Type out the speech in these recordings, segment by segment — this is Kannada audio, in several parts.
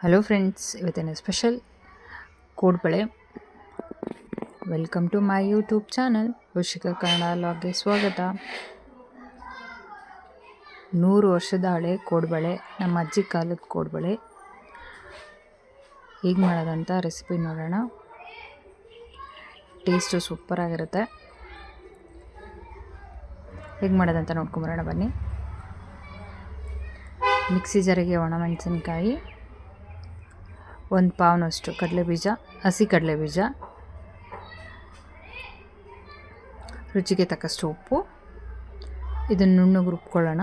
ಹಲೋ ಫ್ರೆಂಡ್ಸ್ ಇವತ್ತಿನ special kodubale welcome to my YouTube channel Krishika Kannada ಲಾಗ್ಗೆ ಸ್ವಾಗತ। ನೂರು ವರ್ಷದ ಹಳೆ ಕೋಡ್ಬಳೆ ನಮ್ಮ ಅಜ್ಜಿ ಕಾಲದ ಕೋಡ್ಬಳೆ ಹೇಗೆ ಮಾಡೋದಂತ ರೆಸಿಪಿ ನೋಡೋಣ। ಟೇಸ್ಟು ಸೂಪರಾಗಿರುತ್ತೆ ಹೇಗೆ ಮಾಡೋದಂತ ನೋಡ್ಕೊಂಬರೋಣ ಬನ್ನಿ। ಮಿಕ್ಸಿ ಜರಿಗೆ ಒಣಮೆಣಸಿನ್ಕಾಯಿ ಒಂದು ಪಾವ್ನಷ್ಟು ಕಡಲೆಬೀಜ ಹಸಿ ಕಡಲೆ ಬೀಜ, ರುಚಿಗೆ ತಕ್ಕಷ್ಟು ಉಪ್ಪು, ಇದನ್ನು ನುಣ್ಣಗೆ ರುಬ್ಕೊಳ್ಳೋಣ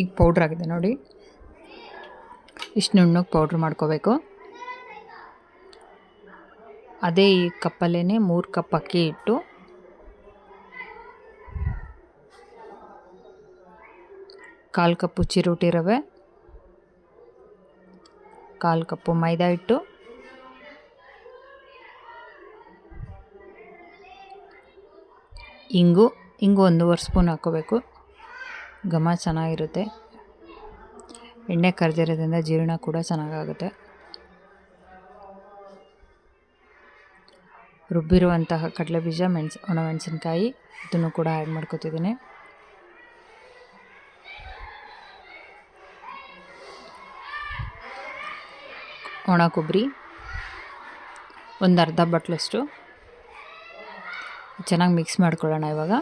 ಈಗ ಪೌಡ್ರ್ ಆಗಿದೆ ನೋಡಿ. ಇಷ್ಟು ನುಣ್ಣಗೆ ಪೌಡ್ರ್ ಮಾಡ್ಕೋಬೇಕು. ಅದೇ ಈ ಕಪ್ಪಲ್ಲೇ ಮೂರು ಕಪ್ ಅಕ್ಕಿ ಇಟ್ಟು ಕಾಲು ಕಪ್ಪು ಚಿರೋಟಿ ರವೆ ಕಾಲು ಕಪ್ಪು ಮೈದಾ ಹಿಟ್ಟು. ಇಂಗು ಇಂಗು ಒಂದೂವರೆ ಸ್ಪೂನ್ ಹಾಕ್ಕೋಬೇಕು. ಘಮ ಚೆನ್ನಾಗಿರುತ್ತೆ. ಎಣ್ಣೆ ಕರೆದಿರೋದ್ರಿಂದ ಜೀರ್ಣ ಕೂಡ ಚೆನ್ನಾಗಾಗುತ್ತೆ. ರುಬ್ಬಿರುವಂತಹ ಕಡಲೆಬೀಜ, ಮೆಣಸು ಒಣಮೆಣಸಿನ್ಕಾಯಿ ಇದನ್ನು ಕೂಡ ಆ್ಯಡ್ ಮಾಡ್ಕೊತಿದ್ದೀನಿ. ಒಣ ಕೊಬ್ಬರಿ ಒಂದು ಅರ್ಧ ಬಟ್ಲಷ್ಟು. ಚೆನ್ನಾಗಿ ಮಿಕ್ಸ್ ಮಾಡ್ಕೊಳ್ಳೋಣ ಇವಾಗ.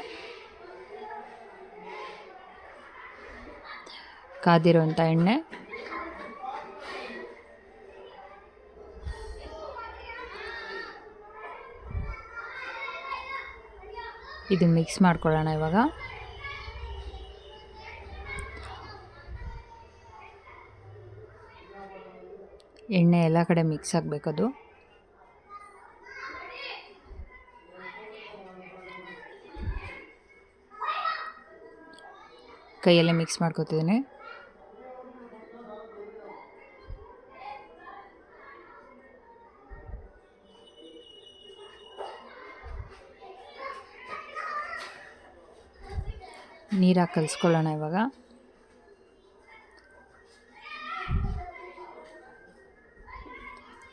ಕಾದಿರುವಂಥ ಎಣ್ಣೆ. ಇದು ಮಿಕ್ಸ್ ಮಾಡ್ಕೊಳ್ಳೋಣ ಇವಾಗ. ಎಣ್ಣೆ ಎಲ್ಲ ಕಡೆ ಮಿಕ್ಸ್ ಆಗಬೇಕದು ಕೈಯಲ್ಲೇ ಮಿಕ್ಸ್ ಮಾಡ್ಕೊತಿದ್ದೀನಿ. ನೀರಾಗಿ ಕಲಿಸ್ಕೊಳ್ಳೋಣ ಇವಾಗ.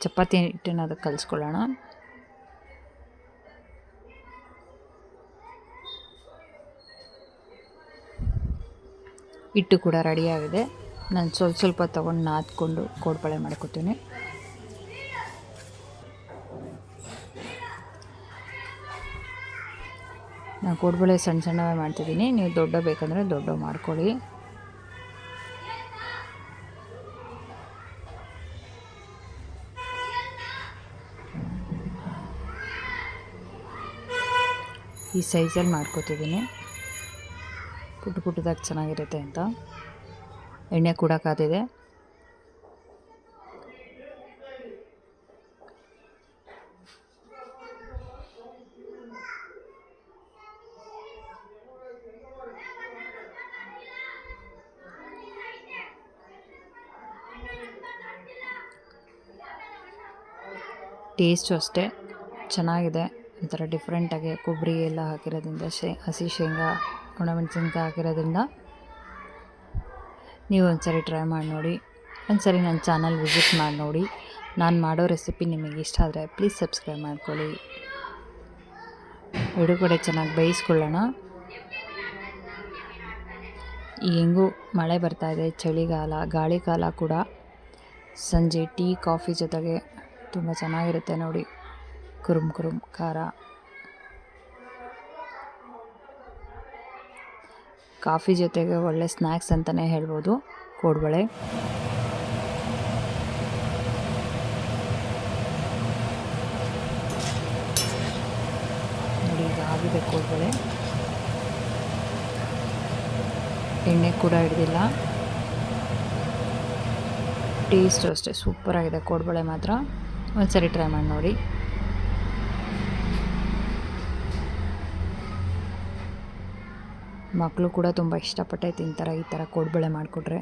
ಚಪಾತಿ ಹಿಟ್ಟನ್ನು ಅದಕ್ಕೆ ಕಲಿಸ್ಕೊಳ್ಳೋಣ. ಹಿಟ್ಟು ಕೂಡ ರೆಡಿಯಾಗಿದೆ ನಾನು ಸ್ವಲ್ಪ ಸ್ವಲ್ಪ ತೊಗೊಂಡು ನಾದ್ಕೊಂಡು ಕೋಡ್ಬಳೆ ಮಾಡ್ಕೊತೀನಿ. ನಾನು ಕೋಡ್ಬಳೆ ಸಣ್ಣ ಸಣ್ಣವೇ ಮಾಡ್ತಿದ್ದೀನಿ. ನೀವು ದೊಡ್ಡ ಬೇಕಂದರೆ ದೊಡ್ಡ ಮಾಡ್ಕೊಳ್ಳಿ. ಈ ಸೈಜಲ್ಲಿ ಮಾಡ್ಕೋತಿದ್ದೀನಿ. ಪುಟ್ಟ ಪುಟ್ಟದಾಗ ಚೆನ್ನಾಗಿರುತ್ತೆ ಅಂತ. ಎಣ್ಣೆ ಕೂಡ ಕಾದಿದೆ. ಟೇಸ್ಟು ಅಷ್ಟೇ. ಚೆನ್ನಾಗಿದೆ. ಒಂಥರ ಡಿಫ್ರೆಂಟಾಗಿ ಕೊಬ್ಬರಿ ಎಲ್ಲ ಹಾಕಿರೋದ್ರಿಂದ ಶೇ, ಹಸಿ ಶೇಂಗಾ, ಒಣಮೆಣಸಿನ್ಕಾಯಿ ಹಾಕಿರೋದ್ರಿಂದ ನೀವು ಒಂದ್ಸರಿ ಟ್ರೈ ಮಾಡಿ ನೋಡಿ. ಒಂದ್ಸರಿ ನನ್ನ ಚಾನಲ್ ವಿಸಿಟ್ ಮಾಡಿ ನೋಡಿ. ನಾನು ಮಾಡೋ ರೆಸಿಪಿ ನಿಮಗೆ ಇಷ್ಟ ಆದರೆ ಪ್ಲೀಸ್ ಸಬ್ಸ್ಕ್ರೈಬ್ ಮಾಡ್ಕೊಳ್ಳಿ. ಎರಡು ಕಡೆ ಚೆನ್ನಾಗಿ ಬೇಯಿಸ್ಕೊಳ್ಳೋಣ. ಈ ಹೆಂಗೂ ಮಳೆ ಬರ್ತಾಯಿದೆ ಚಳಿಗಾಲ, ಗಾಳಿಗಾಲ ಕೂಡ. ಸಂಜೆ ಟೀ, ಕಾಫಿ ಜೊತೆಗೆ ತುಂಬ ಚೆನ್ನಾಗಿರುತ್ತೆ ನೋಡಿ. ಕುರುಮ್ ಕುರುಮ್ ಖಾರ. ಕಾಫಿ ಜೊತೆಗೆ ಒಳ್ಳೆ ಸ್ನ್ಯಾಕ್ಸ್ ಅಂತಲೇ ಹೇಳ್ಬೋದು. ಕೋಡ್ಬಳೆ. ನೋಡಿ ಈಗ ಆಗಿದೆ ಕೋಡ್ಬಳೆ. ಎಣ್ಣೆ ಕೂಡ ಹಿಡ್ದಿಲ್ಲ. ಟೇಸ್ಟು ಅಷ್ಟೇ, ಸೂಪರಾಗಿದೆ ಕೋಡ್ಬಳೆ ಮಾತ್ರ. ಒಂದ್ಸರಿ ಟ್ರೈ ಮಾಡಿ ನೋಡಿ. ಮಕ್ಕಳು ಕೂಡ ತುಂಬ ಇಷ್ಟಪಟ್ಟೆ ತಿಂತಾರೆ, ಈ ಥರ ಕೋಡ್ಬಳೆ ಮಾಡಿಕೊಟ್ರೆ.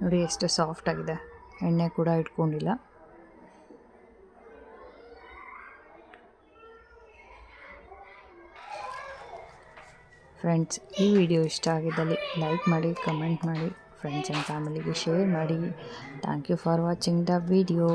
ನೋಡಿ ಎಷ್ಟು ಸಾಫ್ಟಾಗಿದೆ ಎಣ್ಣೆ ಕೂಡ ಇಟ್ಕೊಂಡಿಲ್ಲ. ಫ್ರೆಂಡ್ಸ್ ಈ ವಿಡಿಯೋ ಇಷ್ಟ ಆಗಿದ್ದಲ್ಲಿ ಲೈಕ್ ಮಾಡಿ ಕಮೆಂಟ್ ಮಾಡಿ ಫ್ರೆಂಡ್ಸ್ ಆ್ಯಂಡ್ ಫ್ಯಾಮಿಲಿಗೆ ಶೇರ್ ಮಾಡಿ. Thank you for watching the video